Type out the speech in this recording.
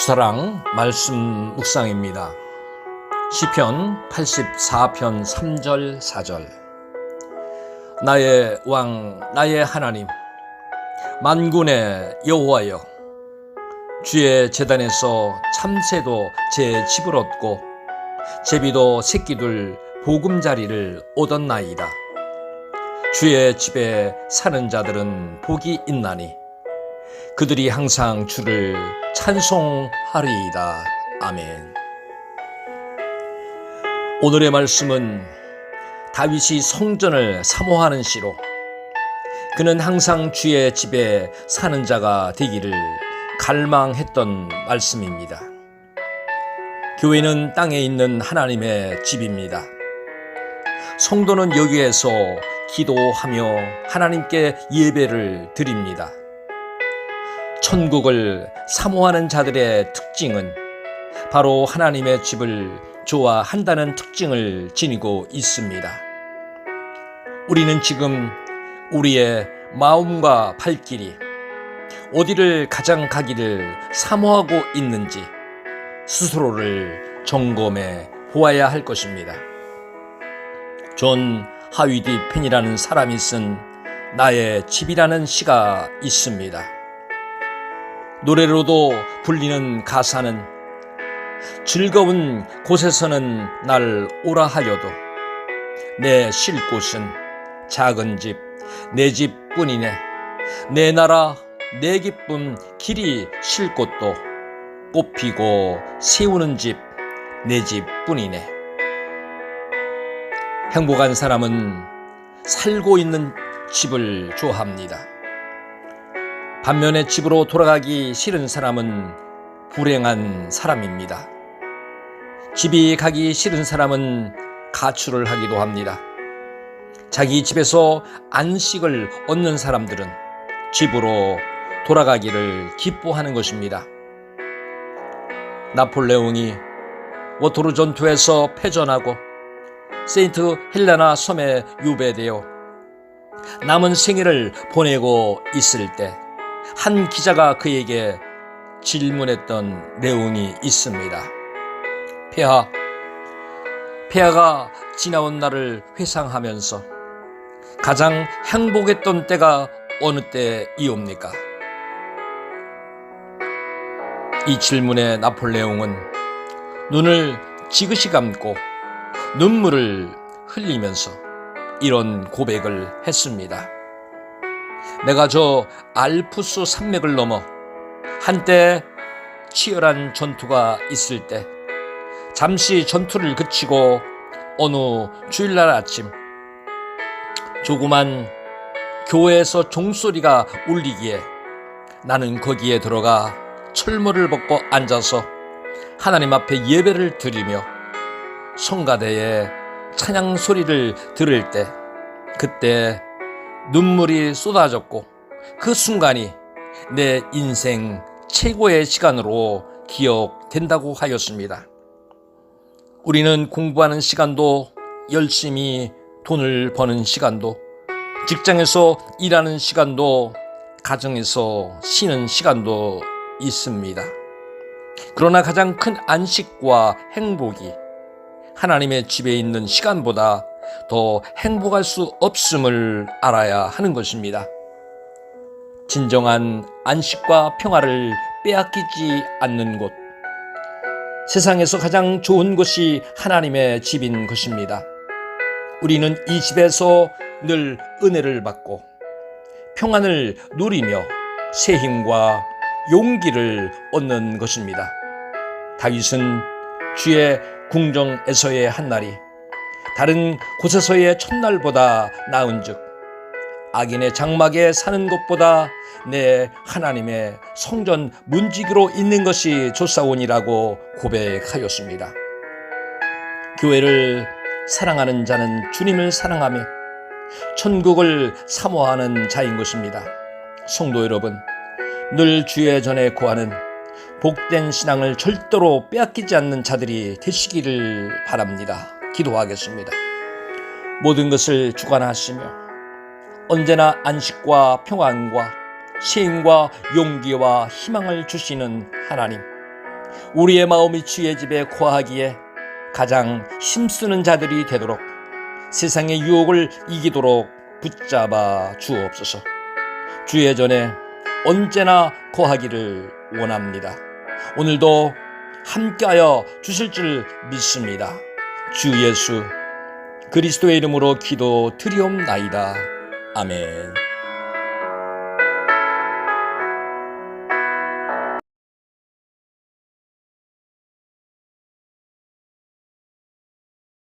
주사랑 말씀 묵상입니다. 시편 84편 3절 4절 나의 왕 나의 하나님 만군의 여호와여 주의 재단에서 참새도 제 집을 얻고 제비도 새끼들 보금자리를 얻었나이다. 주의 집에 사는 자들은 복이 있나니 그들이 항상 주를 찬송하리이다. 아멘. 오늘의 말씀은 다윗이 성전을 사모하는 시로 그는 항상 주의 집에 사는 자가 되기를 갈망했던 말씀입니다. 교회는 땅에 있는 하나님의 집입니다. 성도는 여기에서 기도하며 하나님께 예배를 드립니다. 천국을 사모하는 자들의 특징은 바로 하나님의 집을 좋아한다는 특징을 지니고 있습니다. 우리는 지금 우리의 마음과 발길이 어디를 가장 가기를 사모하고 있는지 스스로를 점검해 보아야 할 것입니다. 존 하위디 펜이라는 사람이 쓴 나의 집이라는 시가 있습니다. 노래로도 불리는 가사는 즐거운 곳에서는 날 오라 하여도 내 쉴 곳은 작은 집, 내 집뿐이네. 내 나라, 내 기쁨, 길이 쉴 곳도 꽃피고 세우는 집, 내 집뿐이네. 행복한 사람은 살고 있는 집을 좋아합니다. 반면에 집으로 돌아가기 싫은 사람은 불행한 사람입니다. 집이 가기 싫은 사람은 가출을 하기도 합니다. 자기 집에서 안식을 얻는 사람들은 집으로 돌아가기를 기뻐하는 것입니다. 나폴레옹이 워토르 전투에서 패전하고 세인트 헬레나 섬에 유배되어 남은 생애를 보내고 있을 때 한 기자가 그에게 질문했던 내용이 있습니다. 폐하, 폐하가 지나온 날을 회상하면서 가장 행복했던 때가 어느 때이옵니까? 이 질문에 나폴레옹은 눈을 지그시 감고 눈물을 흘리면서 이런 고백을 했습니다. 내가 저 알프스 산맥을 넘어 한때 치열한 전투가 있을 때 잠시 전투를 그치고 어느 주일날 아침 조그만 교회에서 종소리가 울리기에 나는 거기에 들어가 철모를 벗고 앉아서 하나님 앞에 예배를 드리며 성가대의 찬양 소리를 들을 때 그때 눈물이 쏟아졌고 그 순간이 내 인생 최고의 시간으로 기억된다고 하였습니다. 우리는 공부하는 시간도 열심히 돈을 버는 시간도 직장에서 일하는 시간도 가정에서 쉬는 시간도 있습니다. 그러나 가장 큰 안식과 행복이 하나님의 집에 있는 시간보다 더 행복할 수 없음을 알아야 하는 것입니다. 진정한 안식과 평화를 빼앗기지 않는 곳. 세상에서 가장 좋은 곳이 하나님의 집인 것입니다. 우리는 이 집에서 늘 은혜를 받고 평안을 누리며 새 힘과 용기를 얻는 것입니다. 다윗은 주의 궁정에서의 한 날이 다른 곳에서의 첫날보다 나은즉 악인의 장막에 사는 것보다 내 하나님의 성전 문지기로 있는 것이 좋사온이라고 고백하였습니다. 교회를 사랑하는 자는 주님을 사랑하며 천국을 사모하는 자인 것입니다. 성도 여러분, 늘 주의 전에 구하는 복된 신앙을 절대로 빼앗기지 않는 자들이 되시기를 바랍니다. 기도하겠습니다. 모든 것을 주관하시며 언제나 안식과 평안과 시인과 용기와 희망을 주시는 하나님. 우리의 마음이 주의 집에 거하기에 가장 힘쓰는 자들이 되도록 세상의 유혹을 이기도록 붙잡아 주옵소서. 주의 전에 언제나 거하기를 원합니다. 오늘도 함께하여 주실 줄 믿습니다. 주 예수 그리스도의 이름으로 기도 드리옵나이다. 아멘.